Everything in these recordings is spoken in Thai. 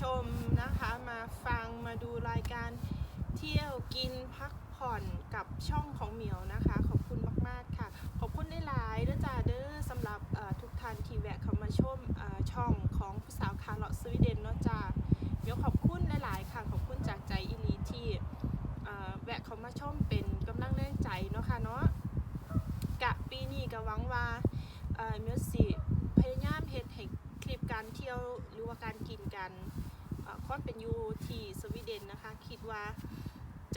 ชมนะคะมาฟังมาดูรายการเที่ยวกินพักผ่อนกับช่องของเหมียวนะคะ ขอบคุณมากๆค่ะ ขอบคุณได้หลายเด้อจ้าเด้อสำหรับทุกท่านที่แวะเข้ามาชมช่องของผู้สาวคาร์ลอสวีเดนเนาะจ้าเหมียวขอบคุณหลายๆค่ะขอบคุณจากใจอีหลีที่แวะเข้ามาชมเป็นกำลังแรงใจเนาะค่ะเนาะกะปีนี้ก็หวังว่าเหมียวสิพยายามเฮ็ดให้คลิปการเที่ยวหรือว่าการกินกัน ความเป็นอยู่ที่สวีเดนนะคะ คิดว่า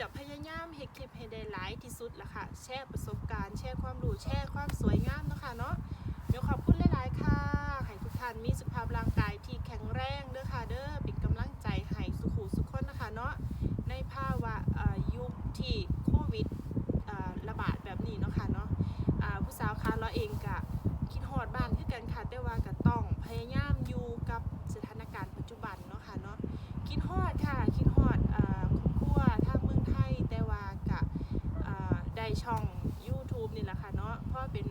จะพยายามเฮ็ดคลิปให้ได้หลายที่สุดละค่ะ แชร์ประสบการณ์ แชร์ความรู้ แชร์ความสวยงามเนาะคะเนาะ เดี๋ยวขอบคุณหลายๆค่ะ ให้ทุกท่านมีสุขภาพร่างกายที่แข็งแรงเด้อค่ะเด้อ เป็นกำลังใจให้สุขุสุขคนนะคะเนาะ ในภาวะยุคที่โควิดระบาดแบบนี้เนาะค่ะเนาะผู้สาวคะเราเองกะคิดฮอดบ้านคือกันค่ะแต่ว่า ช่อง YouTube นี่แหละค่ะเนาะเพราะเป็น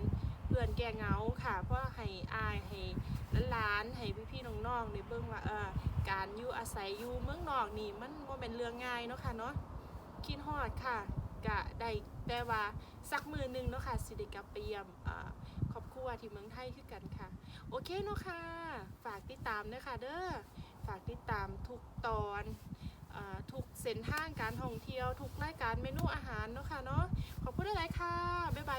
เพื่อนแก้เงาค่ะเพราะให้อายให้หลานให้พี่ๆน้องๆได้เบิ่งว่าเออการอยู่อาศัยอยู่เมืองนอกนี่มันบ่เป็นเรื่องง่ายเนาะค่ะเนาะคิดฮอดค่ะกะได้แต่ว่าสักมือหนึงเนาะค่ะสิได้กลับไปเยี่ยมครอบครัวที่เมืองไทยคือกันค่ะ โอเคเนาะค่ะ ฝากติดตามเด้อค่ะเด้อฝากติดตามทุกตอนอทุกเส้นทางการท่องเที่ยว ทุกรายการเมนูอาหารเนาะค่ะเนาะ ขอบคุณหลายๆค่ะ บ๊ายบาย